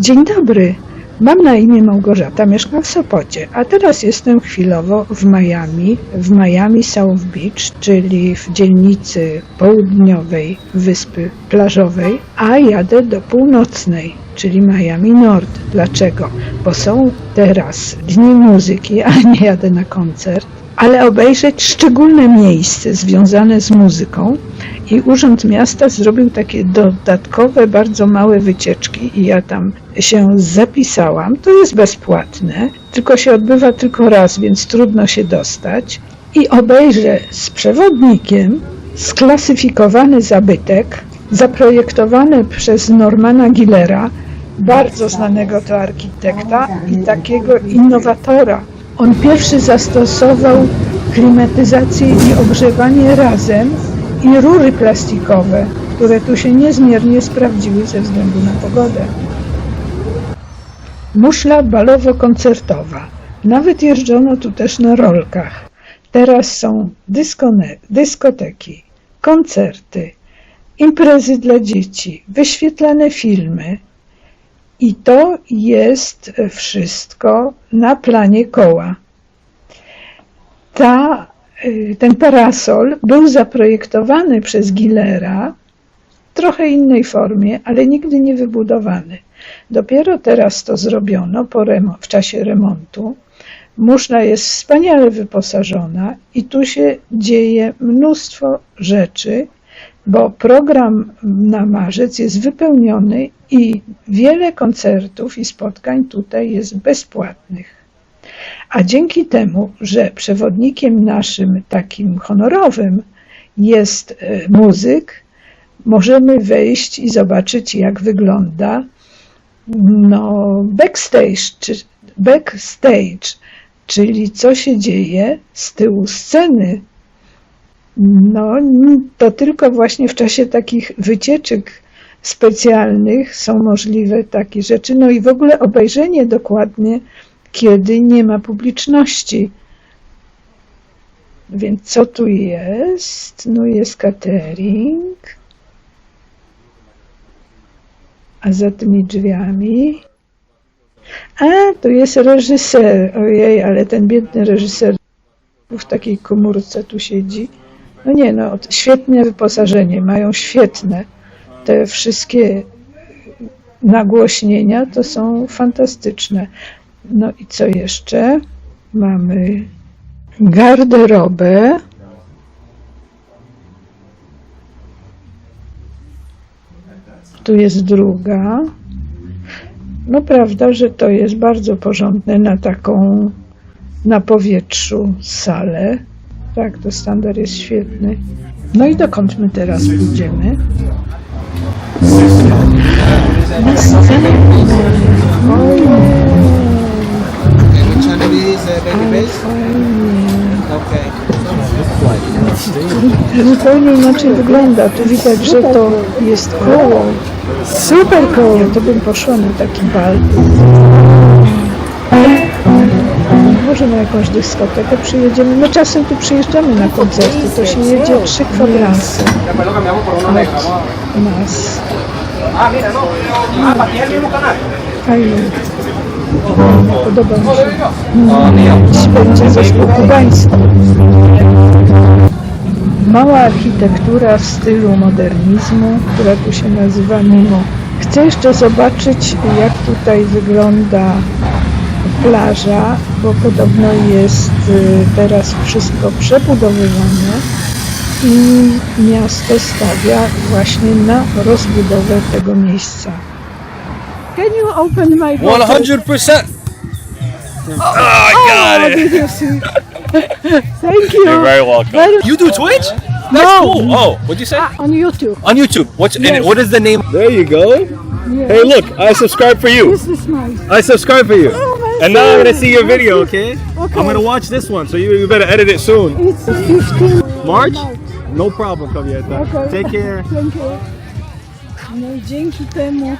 Dzień dobry. Mam na imię Małgorzata, mieszkam w Sopocie, a teraz jestem chwilowo w Miami, w Miami South Beach, czyli w dzielnicy południowej wyspy plażowej, a jadę do północnej, czyli Miami Nord. Dlaczego? Bo są teraz dni muzyki, a nie jadę na koncert, ale obejrzeć szczególne miejsce związane z muzyką i Urząd Miasta zrobił takie dodatkowe, bardzo małe wycieczki i ja tam się zapisałam. To jest bezpłatne, tylko się odbywa tylko raz, więc trudno się dostać. I obejrzę z przewodnikiem sklasyfikowany zabytek, zaprojektowany przez Normana Gillera, bardzo znanego to architekta i takiego innowatora. On pierwszy zastosował klimatyzację i ogrzewanie razem i rury plastikowe, które tu się niezmiernie sprawdziły ze względu na pogodę. Muszla balowo-koncertowa. Nawet jeżdżono tu też na rolkach. Teraz są dyskoteki, koncerty, imprezy dla dzieci, wyświetlane filmy. I to jest wszystko na planie koła. Ta, ten parasol był zaprojektowany przez Gillera w trochę innej formie, ale nigdy nie wybudowany. Dopiero teraz to zrobiono w czasie remontu. Muszla jest wspaniale wyposażona i tu się dzieje mnóstwo rzeczy, bo program na marzec jest wypełniony i wiele koncertów i spotkań tutaj jest bezpłatnych. A dzięki temu, że przewodnikiem naszym takim honorowym jest e, muzyk, możemy wejść i zobaczyć, jak wygląda no, backstage, czy backstage, czyli co się dzieje z tyłu sceny. No, to tylko właśnie w czasie takich wycieczek specjalnych są możliwe takie rzeczy. No i w ogóle obejrzenie dokładnie, kiedy nie ma publiczności. Więc co tu jest? No jest catering. A za tymi drzwiami? A, to jest reżyser. Ojej, ale ten biedny reżyser w takiej komórce tu siedzi. No nie, no, świetne wyposażenie, mają świetne. Te wszystkie nagłośnienia to są fantastyczne. No i co jeszcze? Mamy garderobę. Tu jest druga. No prawda, że to jest bardzo porządne na taką na powietrzu salę. Tak, to standard jest świetny. No i dokąd my teraz pójdziemy? Na scenę. Zupełnie inaczej wygląda. Tu widać, że to jest koło. Super koło, to bym poszła na taki bal. Może na jakąś dyskotekę przyjedziemy. My czasem tu przyjeżdżamy na koncerty, to się jedzie trzy kwadranse od nas. Fajnie. Podoba mi się. Dziś będzie zespół kubański. Mała architektura w stylu modernizmu, która tu się nazywa Mimo. Chcę jeszcze zobaczyć, jak tutaj wygląda plaża, bo podobno jest y, teraz wszystko przebudowywane i miasto stawia właśnie na rozbudowę tego miejsca. Can you open my One hundred percent. Oh, I got it. You see? Thank you. You're very welcome. Very- You do Twitch? That's No. cool. Oh, what'd you say? Ah, on YouTube. On YouTube. What's and Yes. what is the name? There you go. Yes. Hey, look, I subscribe for you. This is nice. I subscribe for you. Oh, my And now I'm gonna see your video, okay? Okay. I'm gonna watch this one, so you, you better edit it soon. It's 15 March? No problem, Kavieta. Okay. Take care. Thank you. No dzięki temu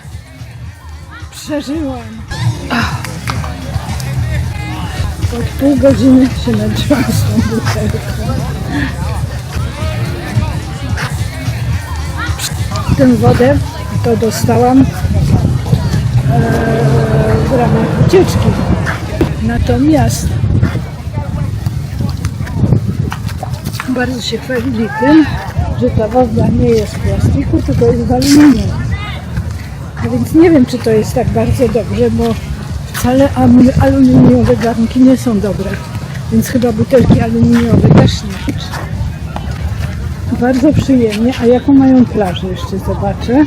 przeżyłam. Od pół godziny się nadziłam z tą butelką. Tę wodę to dostałam e, ucieczki. Natomiast bardzo się chwalili tym, że ta woda nie jest z plastiku, tylko jest aluminium. A więc nie wiem, czy to jest tak bardzo dobrze, bo wcale alu- aluminiowe garnki nie są dobre. Więc chyba butelki aluminiowe też nie. Bardzo przyjemnie. A jaką mają plażę jeszcze zobaczę.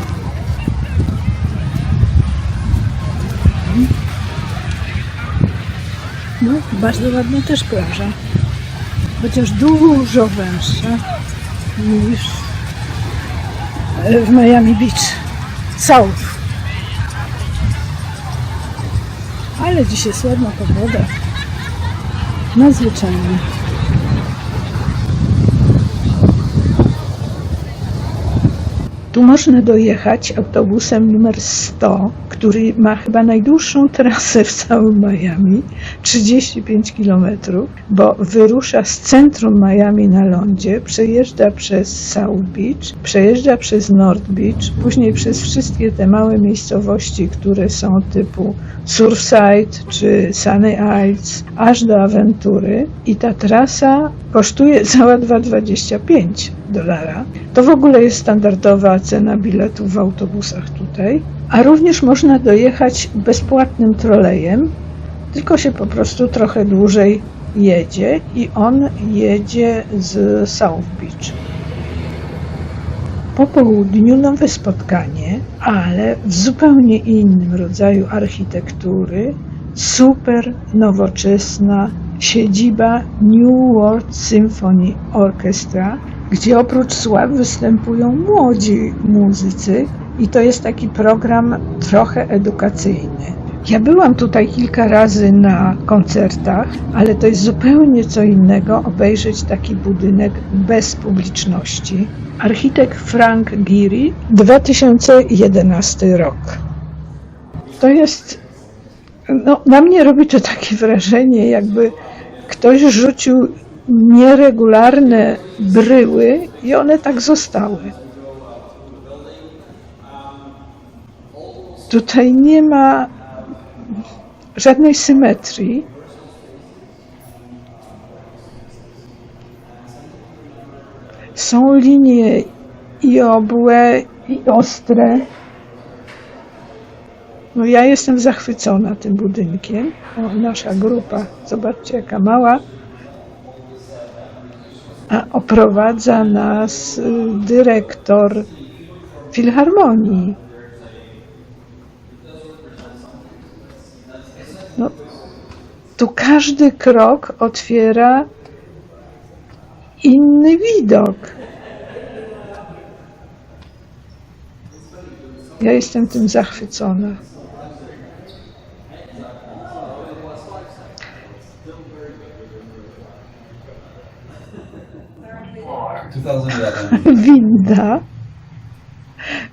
No, bardzo ładna też plaża. Chociaż dużo węższa niż w Miami Beach. South. Ale dziś jest ładna pogoda. Nadzwyczajnie. Tu można dojechać autobusem numer 100, który ma chyba najdłuższą trasę w całym Miami 35 km, bo wyrusza z centrum Miami na lądzie, przejeżdża przez South Beach, przejeżdża przez North Beach, później przez wszystkie te małe miejscowości, które są typu Surfside czy Sunny Isles, aż do Aventury i ta trasa kosztuje cała 2,25 dolara. To w ogóle jest standardowa cena biletów w autobusach tutaj, a również można dojechać bezpłatnym trolejem, tylko się po prostu trochę dłużej jedzie i on jedzie z South Beach. Po południu nowe spotkanie, ale w zupełnie innym rodzaju architektury, super nowoczesna siedziba New World Symphony Orchestra, gdzie oprócz sław występują młodzi muzycy i to jest taki program trochę edukacyjny. Ja byłam tutaj kilka razy na koncertach, ale to jest zupełnie co innego obejrzeć taki budynek bez publiczności. Architekt Frank Giri, 2011 rok. To jest, no, na mnie robi to takie wrażenie, jakby ktoś rzucił nieregularne bryły i one tak zostały. Tutaj nie ma żadnej symetrii. Są linie i obłe, i ostre. No ja jestem zachwycona tym budynkiem. O, nasza grupa, zobaczcie jaka mała. A oprowadza nas y, dyrektor Filharmonii. Tu każdy krok otwiera inny widok. Ja jestem tym zachwycona. Winda,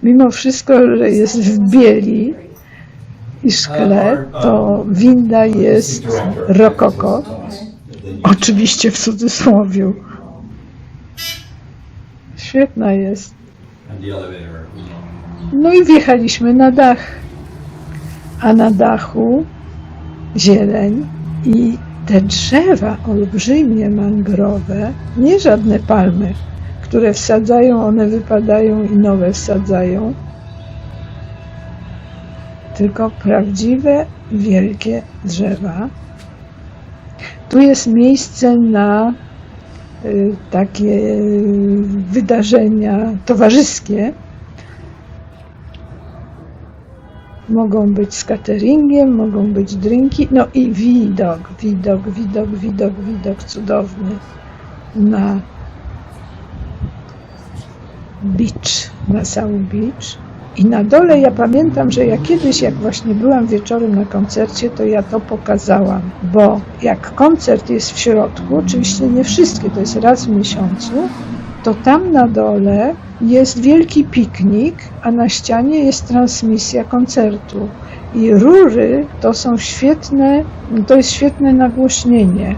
mimo wszystko, że jest w bieli i szkle, to winda jest rokoko. Oczywiście w cudzysłowiu. Świetna jest. No i wjechaliśmy na dach. A na dachu zieleń i te drzewa olbrzymie mangrowe, nie żadne palmy, które wsadzają, one wypadają i nowe wsadzają, tylko prawdziwe, wielkie drzewa. Tu jest miejsce na y, takie y, wydarzenia towarzyskie. Mogą być z cateringiem, mogą być drinki, no i widok, widok, widok, widok, widok cudowny na beach, na South Beach. I na dole ja pamiętam, że ja kiedyś, jak właśnie byłam wieczorem na koncercie, to ja to pokazałam, bo jak koncert jest w środku, oczywiście nie wszystkie, to jest raz w miesiącu, to tam na dole jest wielki piknik, a na ścianie jest transmisja koncertu. I rury to są świetne, to jest świetne nagłośnienie.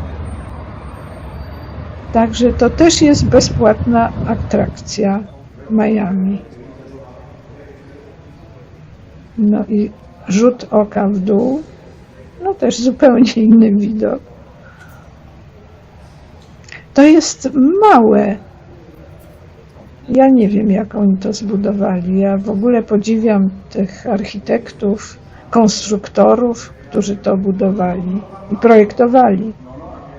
Także to też jest bezpłatna atrakcja Miami. No i rzut oka w dół. No też zupełnie inny widok. To jest małe. Ja nie wiem, jak oni to zbudowali. Ja w ogóle podziwiam tych architektów, konstruktorów, którzy to budowali i projektowali,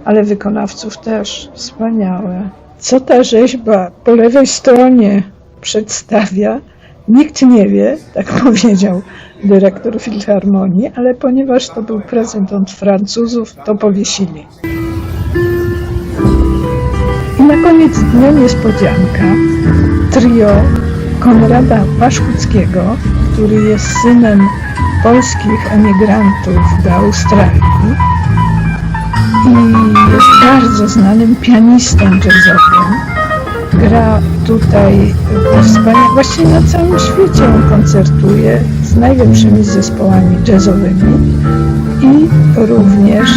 ale wykonawców też wspaniałe. Co ta rzeźba po lewej stronie przedstawia, nikt nie wie, tak powiedział dyrektor Filharmonii, ale ponieważ to był prezent od Francuzów, to powiesili. I na koniec dnia niespodzianka. Trio Konrada Paszkuckiego, który jest synem polskich emigrantów do Australii i jest bardzo znanym pianistą jazzowym. Gra tutaj wspaniale, właściwie na całym świecie on koncertuje z najlepszymi zespołami jazzowymi i również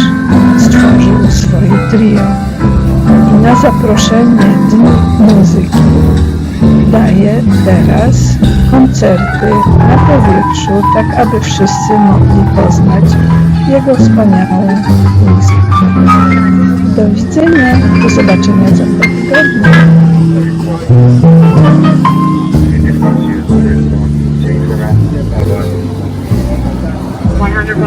stworzył swoje trio. I na zaproszenie Dni Muzyki daje teraz koncerty na powietrzu, tak aby wszyscy mogli poznać jego wspaniałą muzykę. Do widzenia, do zobaczenia za tygodnie. One hundred